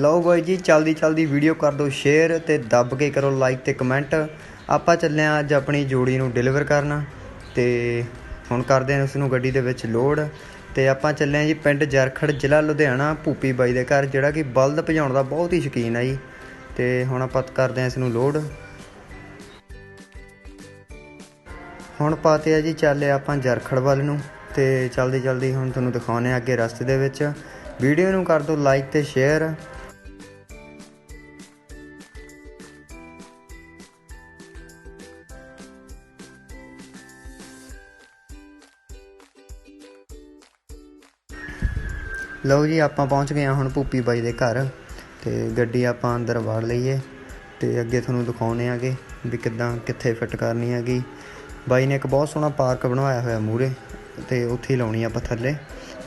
ਲਓ ਬਾਈ ਜੀ, ਚਲਦੀ ਚਲਦੀ ਵੀਡੀਓ ਕਰ ਦਿਓ ਸ਼ੇਅਰ ਤੇ ਦੱਬ ਕੇ ਕਰੋ ਲਾਈਕ ਤੇ ਕਮੈਂਟ ਆਪਾਂ ਚੱਲੇ ਹਾਂ ਅੱਜ ਆਪਣੀ ਜੋੜੀ ਨੂੰ ਡਿਲੀਵਰ ਕਰਨ ਤੇ ਹੁਣ ਕਰਦੇ ਹਾਂ ਉਸ ਨੂੰ ਗੱਡੀ ਦੇ ਵਿੱਚ ਲੋਡ ਤੇ ਆਪਾਂ ਚੱਲੇ ਹਾਂ ਜੀ ਪਿੰਡ ਜਰਖੜ, ਜ਼ਿਲ੍ਹਾ ਲੁਧਿਆਣਾ, ਭੂਪੀ ਬਾਈ ਦੇ ਘਰ, ਜਿਹੜਾ ਕਿ ਬਲਦ ਭਜਾਉਣ ਦਾ ਬਹੁਤ ਹੀ ਸ਼ੌਕੀਨ ਆ ਜੀ। ਤੇ ਹੁਣ ਆਪਾਂ ਕਰਦੇ ਹਾਂ ਇਸ ਨੂੰ ਲੋਡ ਹੁਣ ਪਾਤੇ ਆ ਜੀ, ਚੱਲੇ ਆਪਾਂ ਜਰਖੜ ਵੱਲ ਨੂੰ। ਤੇ ਚਲਦੀ ਚਲਦੀ ਹੁਣ ਤੁਹਾਨੂੰ ਦਿਖਾਉਣੇ ਆ ਅੱਗੇ ਰਸਤੇ ਦੇ ਵਿੱਚ। ਵੀਡੀਓ ਨੂੰ ਕਰ ਦਿਓ ਲਾਈਕ ਤੇ ਸ਼ੇਅਰ ਲਓ ਜੀ, ਆਪਾਂ ਪਹੁੰਚ ਗਏ ਹਾਂ ਹੁਣ ਭੂਪੀ ਬਾਈ ਦੇ ਘਰ ਤੇ ਗੱਡੀ ਆਪਾਂ ਅੰਦਰ ਵਾੜ ਲਈਏ ਤੇ ਅੱਗੇ ਤੁਹਾਨੂੰ ਦਿਖਾਉਣੇ ਆਗੇ ਵੀ ਕਿੱਦਾਂ, ਕਿੱਥੇ ਫਿੱਟ ਕਰਨੀ ਹੈਗੀ। ਬਾਈ ਨੇ ਇੱਕ ਬਹੁਤ ਸੋਹਣਾ ਪਾਰਕ ਬਣਵਾਇਆ ਹੋਇਆ ਮੂਰੇ ਤੇ ਉੱਥੇ ਹੀ ਲਾਉਣੀ ਆਪਾਂ ਥੱਲੇ।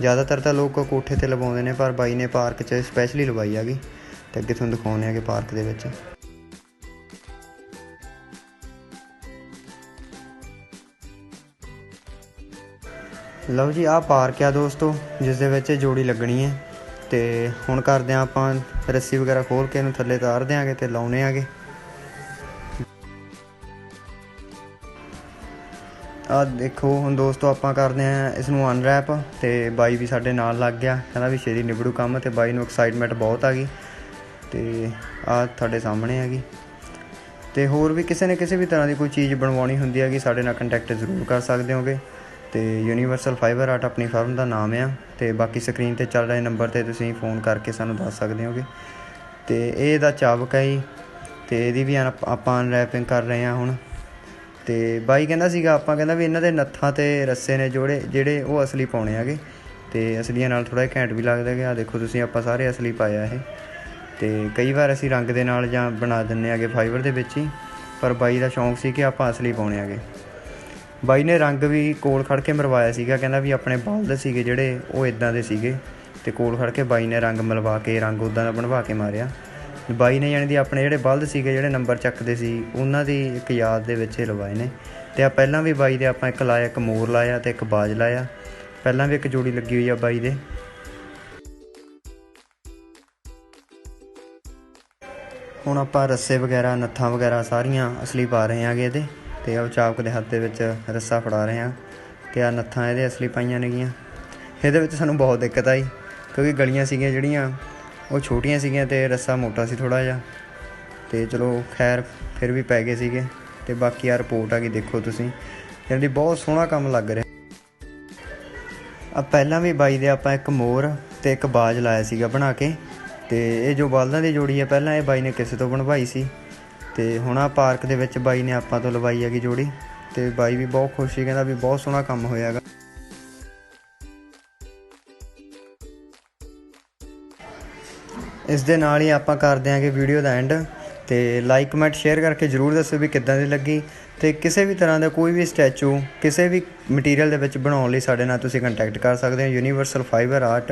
ਜ਼ਿਆਦਾਤਰ ਤਾਂ ਲੋਕ ਕੋਠੇ ਤੇ ਲਵਾਉਂਦੇ ਨੇ, ਪਰ ਬਾਈ ਨੇ ਪਾਰਕ 'ਚ ਸਪੈਸ਼ਲੀ ਲਵਾਈ ਹੈਗੀ ਤੇ ਅੱਗੇ ਤੁਹਾਨੂੰ ਦਿਖਾਉਣੇ ਆਗੇ ਪਾਰਕ ਦੇ ਵਿੱਚ। ਲਓ ਜੀ, ਆਹ ਪਾਰਕ ਆ ਦੋਸਤੋ ਜਿਸ ਦੇ ਵਿੱਚ ਇਹ ਜੋੜੀ ਲੱਗਣੀ ਹੈ। ਤੇ ਹੁਣ ਕਰਦੇ ਆ ਆਪਾਂ ਰੱਸੀ ਵਗੈਰਾ ਖੋਲ ਕੇ, ਇਹਨੂੰ ਥੱਲੇ ਤਾਰ ਦਿਆਂਗੇ ਤੇ ਲਾਉਣੇ ਆਗੇ। ਆ ਦੇਖੋ, ਹੁਣ ਦੋਸਤੋ ਆਪਾਂ ਕਰਦੇ ਆ ਇਸ ਨੂੰ ਅਨਰੈਪ ਤੇ ਬਾਈ ਵੀ ਸਾਡੇ ਨਾਲ ਲੱਗ ਗਿਆ। ਕਹਿੰਦਾ ਵੀ ਛੇਤੀ ਨਿਬੜੂ ਕੰਮ ਤੇ ਬਾਈ ਨੂੰ ਐਕਸਾਈਟਮੈਂਟ ਬਹੁਤ ਆ ਗਈ। ਤੇ ਆ ਤੁਹਾਡੇ ਸਾਹਮਣੇ ਹੈਗੀ ਤੇ ਹੋਰ ਵੀ ਕਿਸੇ ਨੇ ਕਿਸੇ ਵੀ ਤਰ੍ਹਾਂ ਦੀ ਕੋਈ ਚੀਜ਼ ਬਣਵਾਉਣੀ ਹੁੰਦੀ ਹੈਗੀ ਸਾਡੇ ਨਾਲ ਕੰਟੈਕਟ ਜ਼ਰੂਰ ਕਰ ਸਕਦੇ ਹੋਗੇ। ਤੇ ਯੂਨੀਵਰਸਲ ਫਾਈਬਰ ਆਰਟ ਆਪਣੀ ਫਰਮ ਦਾ ਨਾਮ ਆ ਤੇ ਬਾਕੀ ਸਕਰੀਨ ਤੇ ਚੱਲ ਰਹੇ ਨੰਬਰ ਤੇ ਤੁਸੀਂ ਫੋਨ ਕਰਕੇ ਸਾਨੂੰ ਦੱਸ ਸਕਦੇ ਹੋਗੇ। ਤੇ ਇਹ ਇਹਦਾ ਚਾਬਕ ਹੈ ਜੀ, ਤੇ ਇਹਦੀ ਵੀ ਅਨ- ਆਪਾਂ ਅਨਰੈਪਿੰਗ ਕਰ ਰਹੇ ਹਾਂ ਹੁਣ। ਤੇ ਬਾਈ ਕਹਿੰਦਾ ਸੀਗਾ, ਆਪਾਂ ਕਹਿੰਦਾ ਵੀ ਇਹਨਾਂ ਦੇ ਨੱਥਾਂ ਤੇ ਰੱਸੇ ਨੇ ਜੋੜੇ, ਜਿਹੜੇ ਉਹ ਅਸਲੀ ਪਾਉਣੇ ਹੈਗੇ। ਤੇ ਅਸਲੀਆਂ ਨਾਲ ਥੋੜਾ ਘੈਂਟ ਵੀ ਲੱਗਦਾ ਹੈਗਾ ਆ ਦੇਖੋ ਤੁਸੀਂ ਆਪਾਂ ਸਾਰੇ ਅਸਲੀ ਪਾਇਆ ਇਹ। ਤੇ ਕਈ ਵਾਰ ਅਸੀਂ ਰੰਗ ਦੇ ਨਾਲ ਜਾਂ ਬਣਾ ਦਿੰਨੇ ਆਗੇ ਫਾਈਬਰ ਦੇ ਵਿੱਚ ਹੀ, ਪਰ ਬਾਈ ਦਾ ਸ਼ੌਂਕ ਸੀ ਕਿ ਆਪਾਂ ਅਸਲੀ ਪਾਉਣੇ ਆਗੇ ਬਾਈ ਨੇ ਰੰਗ ਵੀ ਕੋਲ ਖੜ ਕੇ ਮਰਵਾਇਆ ਸੀਗਾ, ਕਹਿੰਦਾ ਵੀ ਆਪਣੇ ਬਲਦ ਸੀਗੇ ਜਿਹੜੇ, ਉਹ ਇਦਾਂ ਦੇ ਸੀਗੇ। ਤੇ ਕੋਲ ਖੜ ਕੇ ਬਾਈ ਨੇ ਰੰਗ ਮਲਵਾ ਕੇ, ਰੰਗ ਉਦਾਂ ਦਾ ਬਣਵਾ ਕੇ ਮਾਰਿਆ। ਬਾਈ ਨੇ ਯਾਨੀ ਦੀ ਆਪਣੇ ਜਿਹੜੇ ਬਲਦ ਸੀਗੇ, ਜਿਹੜੇ ਨੰਬਰ ਚੱਕਦੇ ਸੀ, ਉਹਨਾਂ ਦੀ ਇੱਕ ਯਾਦ ਦੇ ਵਿੱਚ ਇਹ ਲਵਾਏ ਨੇ। ਤੇ ਆ ਪਹਿਲਾਂ ਵੀ ਬਾਈ ਦੇ ਆਪਾਂ ਇੱਕ ਲਾਇਆ, ਇੱਕ ਮੋਰ ਲਾਇਆ ਤੇ ਇੱਕ ਬਾਜ ਲਾਇਆ। ਪਹਿਲਾਂ ਵੀ ਇੱਕ ਜੋੜੀ ਲੱਗੀ ਹੋਈ ਆ ਬਾਈ ਦੇ। ਹੁਣ ਆਪਾਂ ਰੱਸੇ ਵਗੈਰਾ, ਨੱਥਾਂ ਵਗੈਰਾ ਸਾਰੀਆਂ ਅਸਲੀ ਪਾ ਰਹੇ ਆਂਗੇ ਇਹਦੇ। ਤੇ ਉਹ ਚਾਪਕ ਦੇ ਹੱਥ ਦੇ ਵਿੱਚ ਰੱਸਾ ਫੜਾ ਰਹੇ ਆ ਤੇ ਆ ਨੱਥਾਂ ਇਹਦੇ ਅਸਲੀ ਪਾਈਆਂ ਨੇਗੀਆਂ। ਇਹਦੇ ਵਿੱਚ ਸਾਨੂੰ ਬਹੁਤ ਦਿੱਕਤ ਆਈ, ਕਿਉਂਕਿ ਗਲੀਆਂ ਸੀਗੀਆਂ ਜਿਹੜੀਆਂ, ਉਹ ਛੋਟੀਆਂ ਸੀਗੀਆਂ ਤੇ ਰੱਸਾ ਮੋਟਾ ਸੀ ਥੋੜਾ ਜਿਹਾ। ਤੇ ਚਲੋ ਖੈਰ, ਫਿਰ ਵੀ ਪੈ ਗਏ ਸੀਗੇ ਤੇ ਬਾਕੀ ਆ ਰਿਪੋਰਟ ਆ ਗਈ ਦੇਖੋ ਤੁਸੀਂ। ਇਹਦੀ ਬਹੁਤ ਸੋਹਣਾ ਕੰਮ ਲੱਗ ਰਿਹਾ। ਆ ਪਹਿਲਾਂ ਵੀ ਬਾਈ ਦੇ ਆਪਾਂ ਇੱਕ ਮੋਰ ਤੇ ਇੱਕ ਬਾਜ ਲਾਇਆ ਸੀਗਾ ਬਣਾ ਕੇ ਤੇ ਇਹ ਜੋ ਬਲਦਾਂ ਦੀ ਜੋੜੀ ਹੈ ਪਹਿਲਾਂ ਇਹ ਬਾਈ ਨੇ ਕਿਸੇ ਤੋਂ ਬਣਵਾਈ ਸੀ। ਤੇ ਹੁਣ ਆ ਪਾਰਕ ਦੇ ਵਿੱਚ ਬਾਈ ਨੇ ਆਪਾਂ ਤੋਂ ਲਵਾਈ ਹੈਗੀ ਜੋੜੀ ਤੇ ਬਾਈ ਵੀ ਬਹੁਤ ਖੁਸ਼ ਸੀ, ਕਹਿੰਦਾ ਵੀ ਬਹੁਤ ਸੋਹਣਾ ਕੰਮ ਹੋਇਆ ਹੋਇਆਗਾ ਇਸ ਦੇ ਨਾਲ ਹੀ ਆਪਾਂ ਕਰ ਦਿਆਂਗੇ ਵੀਡੀਓ ਦਾ ਐਂਡ ਤੇ ਲਾਈਕ ਕਮੈਂਟ ਸ਼ੇਅਰ ਕਰਕੇ ਜਰੂਰ ਦੱਸੋ ਵੀ ਕਿੱਦਾਂ ਦੀ ਲੱਗੀ ਤੇ ਕਿਸੇ ਵੀ ਤਰ੍ਹਾਂ ਦਾ ਕੋਈ ਵੀ ਸਟੈਚੂ ਕਿਸੇ ਵੀ ਮਟੀਰੀਅਲ ਦੇ ਵਿੱਚ ਬਣਾਉਣ ਲਈ ਸਾਡੇ ਨਾਲ ਤੁਸੀਂ ਕੰਟੈਕਟ ਕਰ ਸਕਦੇ ਹੋ ਯੂਨੀਵਰਸਲ ਫਾਈਬਰ ਆਰਟ